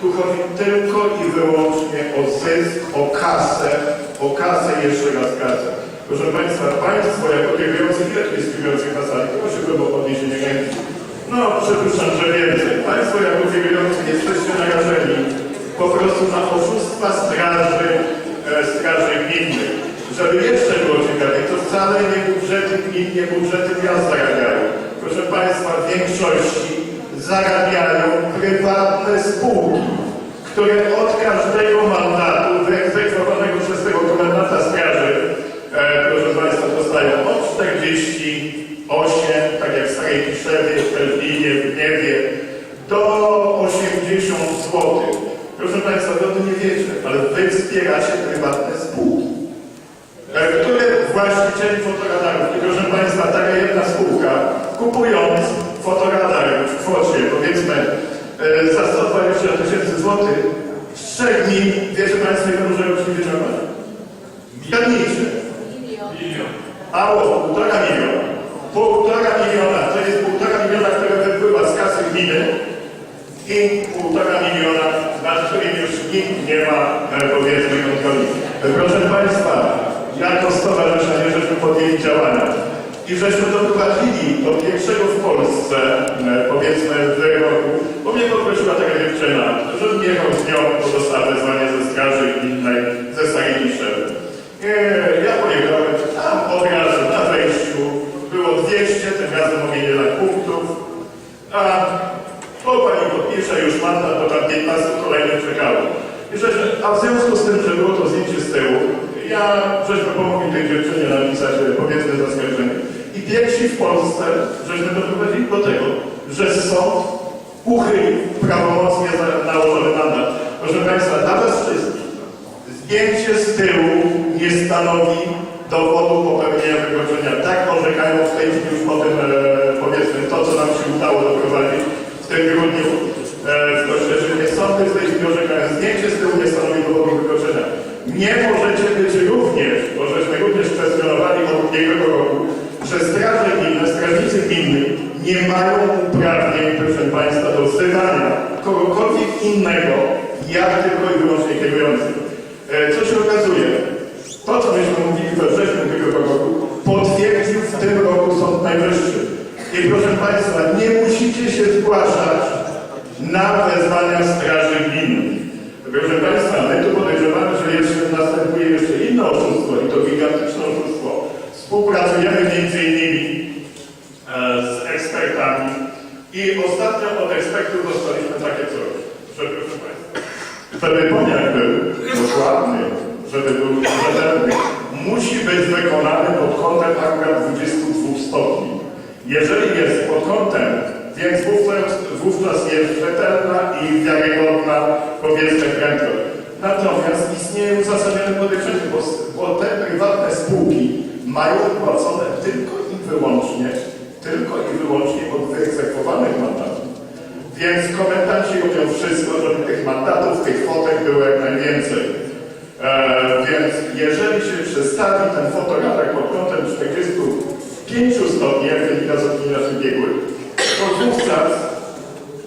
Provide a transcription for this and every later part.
Tu chodzi tylko i wyłącznie o zysk, o kasę, o kasę, jeszcze raz kasę. Proszę Państwa, Państwo jako kierujący, jest kierujących na sali? Prosiłbym o podniesienie ręki. No, przypuszczam, że więcej. Państwo jako kierujący jesteście narażeni po prostu na oszustwa straży, e, straży gminnej. Żeby jeszcze było ciekawie, to wcale nie budżety gmin, nie budżety miast zarabiają. Proszę Państwa, w większości zarabiają prywatne spółki, które od każdego mandatu wyegzekwowanego przez tego komendanta straży, e, proszę Państwa, dostają od 48, tak jak w Starej Piszewie, w Pelwinie, w Gniewie, do 80 zł. Proszę Państwa, wy o tym nie wiecie, ale wy wspieracie prywatne spółki, e, które właścicieli fotoradarów, proszę Państwa, taka jedna spółka, kupując fotoradar w kwocie, powiedzmy, e, za 120 tysięcy złotych, z trzech dni, wiecie Państwo, ile może rocznie wyciągnąć? Zgadnijcie. Ało, półtora miliona. Półtora miliona, to jest półtora miliona, które wypływa z kasy gminy i półtora miliona, nad którym już nikt nie ma, powiedzmy, kontroli. Proszę Państwa, jako stowarzyszenie żeśmy podjęli działania i żeśmy doprowadzili do pierwszego w Polsce, e, powiedzmy, wyroku, bo mnie poprosiła taka dziewczyna, żebym jechał z nią, bo dostała wezwanie ze straży gminnej, ze Starej Niszewy. Nie, ja pojechałem tam od razu na wejściu. Było 200, tym razem nie dać punktów. A po pani podpisze już mandat, bo tam 15 kolejnych czekało. I żeśmy, a w związku z tym, że było to zdjęcie z tyłu, ja żeśmy pomogli tej dziewczynie napisać, e, powiedzmy, zaskarżenie. Pierwsi w Polsce, żeśmy doprowadzili do tego, że sąd uchylił prawomocnie nałożony mandat. Proszę Państwa, dla Was wszystkich, Zdjęcie z tyłu nie stanowi dowodu popełnienia wykroczenia. Tak orzekają w tej chwili już potem, e, powiedzmy, to, co nam się udało doprowadzić w tym grudniu e, w Kościerzynie. Sądy w tej chwili orzekają. Zdjęcie z tyłu nie stanowi dowodu wykroczenia. Nie możecie być również, bo żeśmy również kwestionowali od ubiegłego roku, że straże gminne, gminni nie mają uprawnień, proszę Państwa, do wzywania kogokolwiek innego, jak tylko i wyłącznie kierujących. E, Co się okazuje? To, co myśmy mówili we wrześniu ubiegłego roku, potwierdził w tym roku Sąd Najwyższy. I proszę Państwa, nie musicie się zgłaszać na wezwania Straży Gminnej. Proszę Państwa, my tu podejrzewamy, że jeszcze następuje jeszcze inne oszustwo i to gigantyczne oszustwo. Współpracujemy między innymi e, z ekspertami i ostatnio od ekspertów dostaliśmy takie coś, że proszę Państwa, żeby pomiar był dokładny, żeby był rzetelny, musi być wykonany pod kątem akurat 22 stopni. Jeżeli jest pod kątem, więc wówczas, wówczas jest rzetelna i wiarygodna, powiedzmy, prędkość. Natomiast istnieje uzasadnione podejrzenie, bo, bo te prywatne spółki mają płacone tylko i wyłącznie, tylko i wyłącznie od. Więc komentanci robią wszystko, żeby tych mandatów, tych fotek było jak najwięcej. E, więc jeżeli się przestawi ten fotoradar pod kątem 45 stopni, jak wynika z opinii naszych biegłych, to wówczas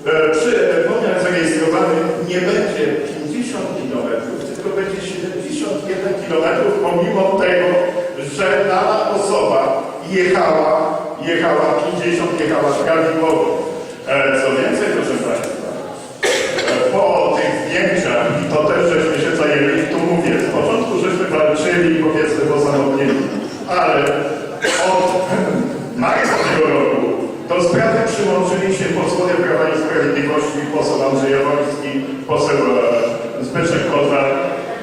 e, przy e, pomiar zarejestrowany nie będzie 50 km, tylko będzie 71 km, pomimo tego, że dana osoba jechała, jechała 50, jechała prawidłowo. E, Co więcej, proszę Państwa, e, po tych zdjęciach, i to też żeśmy się zajęli, tu mówię, z początku żeśmy walczyli, powiedzmy, po samotnieniu, ale od marca tego roku do sprawy przyłączyli się posłowie Prawa i Sprawiedliwości, poseł Andrzej Jaworski, poseł e, Zbyszek Kozak.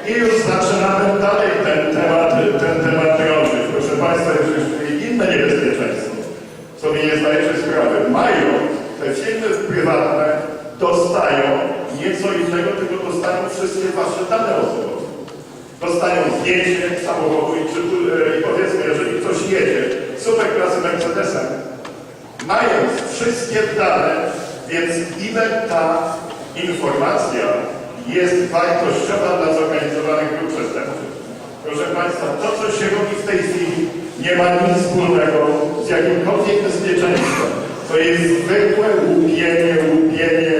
I już zaczynamy dalej ten temat, ten temat drążyć. Proszę Państwa, jest inne niebezpieczeństwo sobie nie zdajecie sprawy, mają, te firmy prywatne dostają nieco innego, tylko dostają wszystkie wasze dane osobowe. Dostają zdjęcie samochodu i, czy, e, i powiedzmy, jeżeli ktoś jedzie super klasy Mercedesem, mając wszystkie dane, więc ile ta informacja jest wartościowa dla zorganizowanych grup przestępczych. Proszę Państwa, to co się robi w tej chwili nie ma nic wspólnego z jakimkolwiek bezpieczeństwem. To jest zwykłe łupienie, łupienie